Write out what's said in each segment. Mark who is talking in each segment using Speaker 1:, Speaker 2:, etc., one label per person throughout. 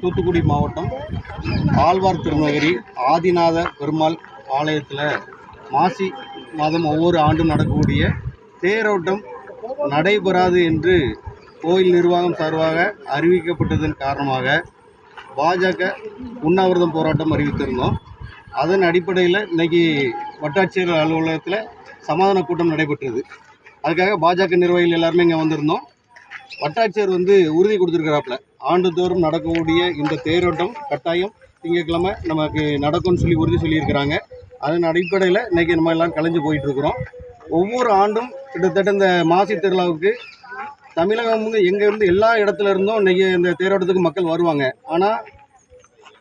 Speaker 1: தூத்துக்குடி மாவட்டம் ஆழ்வார் திருநகரி ஆதிநாத பெருமாள் ஆலயத்தில் மாசி மாதம் ஒவ்வொரு ஆண்டும் நடக்கக்கூடிய தேரோட்டம் நடைபெறாது என்று கோயில் நிர்வாகம் சார்பாக அறிவிக்கப்பட்டதன் காரணமாக பாஜக உண்ணாவிரதம் போராட்டம் அறிவித்திருந்தோம். அதன் அடிப்படையில் இன்றைக்கி வட்டாட்சியர் அலுவலகத்தில் சமாதான கூட்டம் நடைபெற்றது. அதுக்காக பாஜக நிர்வாகிகள் எல்லாருமே இங்கே வந்திருந்தோம். வட்டாட்சியர் வந்து உறுதி கொடுத்துருக்கிறாப்புல. ஆண்டுதோறும் நடக்கக்கூடிய இந்த தேரோட்டம் கட்டாயம் திங்கட்கிழமை நமக்கு நடக்கும்னு சொல்லி உறுதி சொல்லியிருக்கிறாங்க. அதன் அடிப்படையில் இன்றைக்கி நம்ம எல்லாம் கலைஞ்சு போயிட்டு இருக்கிறோம் ஒவ்வொரு ஆண்டும் கிட்டத்தட்ட இந்த மாசி திருவிழாவுக்கு தமிழகம் வந்து எங்கேருந்து எல்லா இடத்துல இருந்தும் இன்றைக்கி இந்த தேரோட்டத்துக்கு மக்கள் வருவாங்க. ஆனால்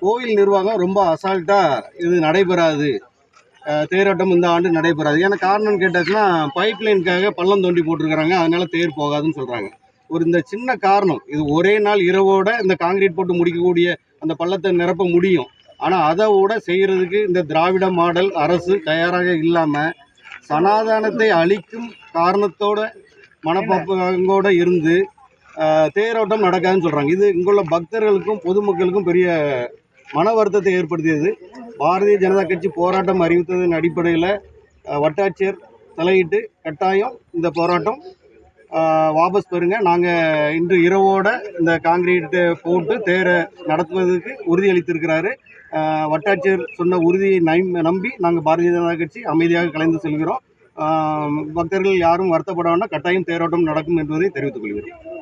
Speaker 1: கோயில் நிர்வாகம் ரொம்ப அசால்ட்டாக இது நடைபெறாது. தேரோட்டம் இந்த ஆண்டு நடைபெறாது. ஏன்னா காரணம் கேட்டாச்சுன்னா பைப்லைனுக்காக பள்ளம் தோண்டி போட்டிருக்கிறாங்க. அதனால் தேர் போகாதுன்னு சொல்கிறாங்க ஒரு இந்த சின்ன காரணம். இது ஒரே நாள் இரவோட இந்த காங்கிரீட் போட்டு முடிக்கக்கூடிய அந்த பள்ளத்தை நிரப்ப முடியும். ஆனால் அதை விட செய்கிறதுக்கு இந்த திராவிட மாடல் அரசு தயாராக இல்லாமல் சனாதனத்தை அழிக்கும் காரணத்தோட மனப்பாங்கோட இருந்து தேரோட்டம் நடக்காதுன்னு சொல்கிறாங்க இது இங்குள்ள பக்தர்களுக்கும் பொதுமக்களுக்கும் பெரிய மன வருத்தத்தை ஏற்படுத்தியது. பாரதிய ஜனதா கட்சி போராட்டம் அறிவித்ததன் அடிப்படையில் வட்டாட்சியர் தலையிட்டு கட்டாயம் இந்த போராட்டம் வாபஸ் பெறுங்க. நாங்கள் இன்று இரவோட இந்த காங்கிரீட்டு போட்டு தேரை நடத்துவதற்கு உறுதியளித்திருக்கிறாரு. வட்டாட்சியர் சொன்ன உறுதியை நம்- நம்பி நாங்கள் பாரதிய ஜனதா கட்சி அமைதியாக கலைந்து செல்கிறோம். பக்தர்கள் யாரும் வருத்தப்பட வேண்டாம் கட்டாயம் தேரோட்டம் நடக்கும் என்பதை தெரிவித்துக் கொள்கிறோம்.